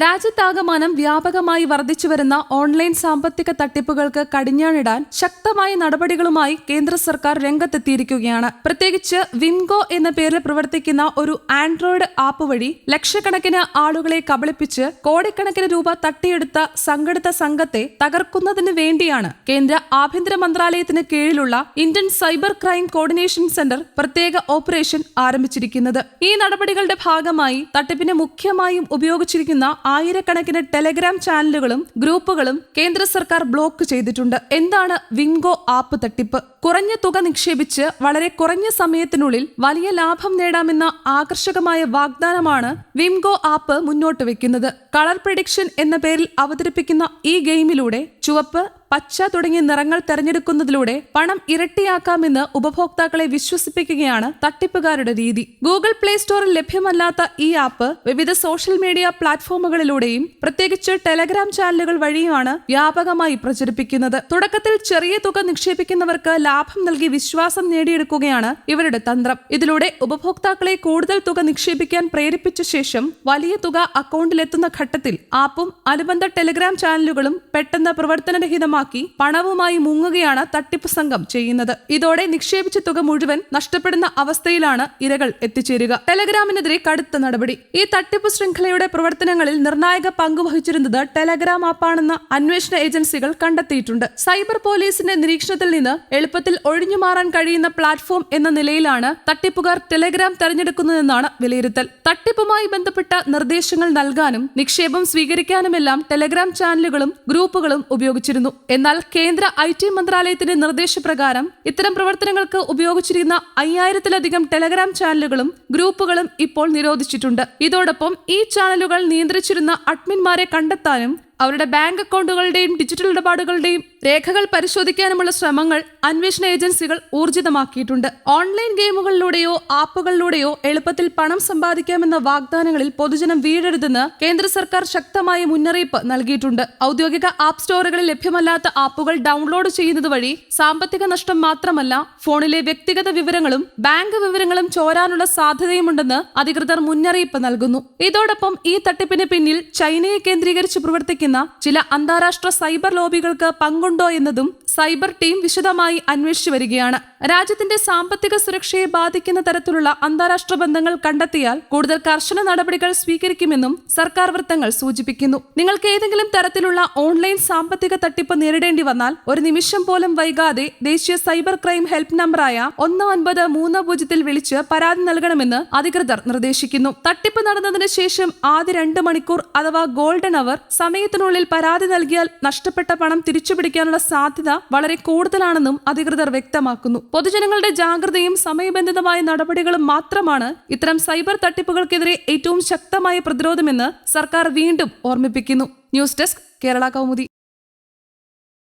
രാജ്യത്താകമാനം വ്യാപകമായി വർദ്ധിച്ചുവരുന്ന ഓൺലൈൻ സാമ്പത്തിക തട്ടിപ്പുകൾക്ക് കടിഞ്ഞാണിടാൻ ശക്തമായ നടപടികളുമായി കേന്ദ്ര സർക്കാർ രംഗത്തെത്തിയിരിക്കുകയാണ്. പ്രത്യേകിച്ച് വിംഗോ എന്ന പേരിൽ പ്രവർത്തിക്കുന്ന ഒരു ആൻഡ്രോയിഡ് ആപ്പ് വഴി ലക്ഷക്കണക്കിന് ആളുകളെ കബളിപ്പിച്ച് കോടിക്കണക്കിന് രൂപ തട്ടിയെടുത്ത സംഘടിത സംഘത്തെ തകർക്കുന്നതിന് വേണ്ടിയാണ് കേന്ദ്ര ആഭ്യന്തര മന്ത്രാലയത്തിന് കീഴിലുള്ള Indian cyber crime coordination centre പ്രത്യേക ഓപ്പറേഷൻ ആരംഭിച്ചിരിക്കുന്നത്. ഈ നടപടികളുടെ ഭാഗമായി തട്ടിപ്പിന് മുഖ്യമായും ഉപയോഗിച്ചിരിക്കുന്ന ആയിരക്കണക്കിന് ടെലഗ്രാം ചാനലുകളും ഗ്രൂപ്പുകളും കേന്ദ്ര സർക്കാർ ബ്ലോക്ക് ചെയ്തിട്ടുണ്ട്. എന്താണ് വിംഗോ ആപ്പ് തട്ടിപ്പ്? കുറഞ്ഞ തുക നിക്ഷേപിച്ച് വളരെ കുറഞ്ഞ സമയത്തിനുള്ളിൽ വലിയ ലാഭം നേടാമെന്ന ആകർഷകമായ വാഗ്ദാനമാണ് വിംഗോ ആപ്പ് മുന്നോട്ട് വെക്കുന്നത്. കളർ പ്രഡിക്ഷൻ എന്ന പേരിൽ അവതരിപ്പിക്കുന്ന ഈ ഗെയിമിലൂടെ ചുവപ്പ് പച്ച തുടങ്ങിയ നിറങ്ങൾ തെരഞ്ഞെടുക്കുന്നതിലൂടെ പണം ഇരട്ടിയാക്കാമെന്ന് ഉപഭോക്താക്കളെ വിശ്വസിപ്പിക്കുകയാണ് തട്ടിപ്പുകാരുടെ രീതി. ഗൂഗിൾ പ്ലേ സ്റ്റോറിൽ ലഭ്യമല്ലാത്ത ഈ ആപ്പ് വിവിധ സോഷ്യൽ മീഡിയ പ്ലാറ്റ്ഫോമുകളിലൂടെയും പ്രത്യേകിച്ച് ടെലഗ്രാം ചാനലുകൾ വഴിയുമാണ് വ്യാപകമായി പ്രചരിപ്പിക്കുന്നത്. തുടക്കത്തിൽ ചെറിയ തുക നിക്ഷേപിക്കുന്നവർക്ക് ലാഭം നൽകി വിശ്വാസം നേടിയെടുക്കുകയാണ് ഇവരുടെ തന്ത്രം. ഇതിലൂടെ ഉപഭോക്താക്കളെ കൂടുതൽ തുക നിക്ഷേപിക്കാൻ പ്രേരിപ്പിച്ച ശേഷം വലിയ തുക അക്കൗണ്ടിലെത്തുന്ന ഘട്ടത്തിൽ ആപ്പും അനുബന്ധ ടെലഗ്രാം ചാനലുകളും പെട്ടെന്ന് പ്രവർത്തനരഹിതമാക്കി പണവുമായി മുങ്ങുകയാണ് തട്ടിപ്പ് സംഘം ചെയ്യുന്നത്. ഇതോടെ നിക്ഷേപിച്ച തുക മുഴുവൻ നഷ്ടപ്പെടുന്ന അവസ്ഥയിലാണ് ഇരകൾ എത്തിച്ചേരുക. ടെലഗ്രാമിനെതിരെ കടുത്ത നടപടി. ഈ തട്ടിപ്പ് ശൃംഖലയുടെ പ്രവർത്തനങ്ങളിൽ നിർണായക പങ്കുവഹിച്ചിരുന്നത് ടെലഗ്രാം ആപ്പാണെന്ന് അന്വേഷണ ഏജൻസികൾ കണ്ടെത്തിയിട്ടുണ്ട്. സൈബർ പോലീസിന്റെ നിരീക്ഷണത്തിൽ നിന്ന് എളുപ്പത്തിൽ ഒഴിഞ്ഞുമാറാൻ കഴിയുന്ന പ്ലാറ്റ്ഫോം എന്ന നിലയിലാണ് തട്ടിപ്പുകാർ ടെലഗ്രാം തെരഞ്ഞെടുക്കുന്നതെന്നാണ് വിലയിരുത്തൽ. തട്ടിപ്പുമായി ബന്ധപ്പെട്ട നിർദ്ദേശങ്ങൾ നൽകാനും നിക്ഷേപം സ്വീകരിക്കാനുമെല്ലാം ടെലഗ്രാം ചാനലുകളും ഗ്രൂപ്പുകളും ഉപയോഗിച്ചിരുന്നു. എന്നാൽ കേന്ദ്ര ഐ ടി മന്ത്രാലയത്തിന്റെ നിർദ്ദേശപ്രകാരം ഇത്തരം പ്രവർത്തനങ്ങൾക്ക് ഉപയോഗിച്ചിരുന്ന അയ്യായിരത്തിലധികം ടെലഗ്രാം ചാനലുകളും ഗ്രൂപ്പുകളും ഇപ്പോൾ നിരോധിച്ചിട്ടുണ്ട്. ഇതോടൊപ്പം ഈ ചാനലുകൾ നിയന്ത്രിച്ചിരുന്ന അഡ്മിന്മാരെ കണ്ടെത്താനും അവരുടെ ബാങ്ക് അക്കൗണ്ടുകളുടെയും ഡിജിറ്റൽ ഇടപാടുകളുടെയും രേഖകൾ പരിശോധിക്കാനുമുള്ള ശ്രമങ്ങൾ അന്വേഷണ ഏജൻസികൾ ഊർജിതമാക്കിയിട്ടുണ്ട്. ഓൺലൈൻ ഗെയിമുകളിലൂടെയോ ആപ്പുകളിലൂടെയോ എളുപ്പത്തിൽ പണം സമ്പാദിക്കാമെന്ന വാഗ്ദാനങ്ങളിൽ പൊതുജനം വീഴരുതെന്ന് കേന്ദ്ര സർക്കാർ ശക്തമായ മുന്നറിയിപ്പ് നൽകിയിട്ടുണ്ട്. ഔദ്യോഗിക ആപ്പ് സ്റ്റോറുകളിൽ ലഭ്യമല്ലാത്ത ആപ്പുകൾ ഡൗൺലോഡ് ചെയ്യുന്നത് വഴി സാമ്പത്തിക നഷ്ടം മാത്രമല്ല ഫോണിലെ വ്യക്തിഗത വിവരങ്ങളും ബാങ്ക് വിവരങ്ങളും ചോരാനുള്ള സാധ്യതയുമുണ്ടെന്ന് അധികൃതർ മുന്നറിയിപ്പ് നൽകുന്നു. ഇതോടൊപ്പം ഈ തട്ടിപ്പിന് പിന്നിൽ ചൈനയെ കേന്ദ്രീകരിച്ച് പ്രവർത്തിക്കുന്ന ചില അന്താരാഷ്ട്ര സൈബർ ലോബികൾക്ക് പങ്കുണ്ടോ. എന്നതും സൈബർ ടീം വിശദമായി അന്വേഷിച്ചു വരികയാണ്. രാജ്യത്തിന്റെ സാമ്പത്തിക സുരക്ഷയെ ബാധിക്കുന്ന തരത്തിലുള്ള അന്താരാഷ്ട്ര ബന്ധങ്ങൾ കണ്ടെത്തിയാൽ കൂടുതൽ കർശന നടപടികൾ സ്വീകരിക്കുമെന്നും സർക്കാർ വൃത്തങ്ങൾ സൂചിപ്പിക്കുന്നു. നിങ്ങൾക്ക് ഏതെങ്കിലും തരത്തിലുള്ള ഓൺലൈൻ സാമ്പത്തിക തട്ടിപ്പ് നേരിടേണ്ടി വന്നാൽ ഒരു നിമിഷം പോലും വൈകാതെ ദേശീയ സൈബർ ക്രൈം ഹെൽപ്പ് നമ്പറായ ഒന്ന് ഒൻപത് മൂന്ന് പൂജ്യത്തിൽ വിളിച്ച് പരാതി നൽകണമെന്ന് അധികൃതർ നിർദ്ദേശിക്കുന്നു. തട്ടിപ്പ് നടന്നതിന് ശേഷം ആദ്യ രണ്ട് മണിക്കൂർ അഥവാ ഗോൾഡൻ അവർ സമയത്തിനുള്ളിൽ പരാതി നൽകിയാൽ നഷ്ടപ്പെട്ട പണം തിരിച്ചുപിടിക്കാനുള്ള സാധ്യത വളരെ കൂടുതലാണെന്നും അധികൃതർ വ്യക്തമാക്കുന്നു. പൊതുജനങ്ങളുടെ ജാഗ്രതയും സമയബന്ധിതമായ നടപടികളും മാത്രമാണ് ഇത്തരം സൈബർ തട്ടിപ്പുകൾക്കെതിരെ ഏറ്റവും ശക്തമായ പ്രതിരോധമെന്ന് സർക്കാർ വീണ്ടും ഓർമ്മിപ്പിക്കുന്നു. News desk Kerala Kaumudi.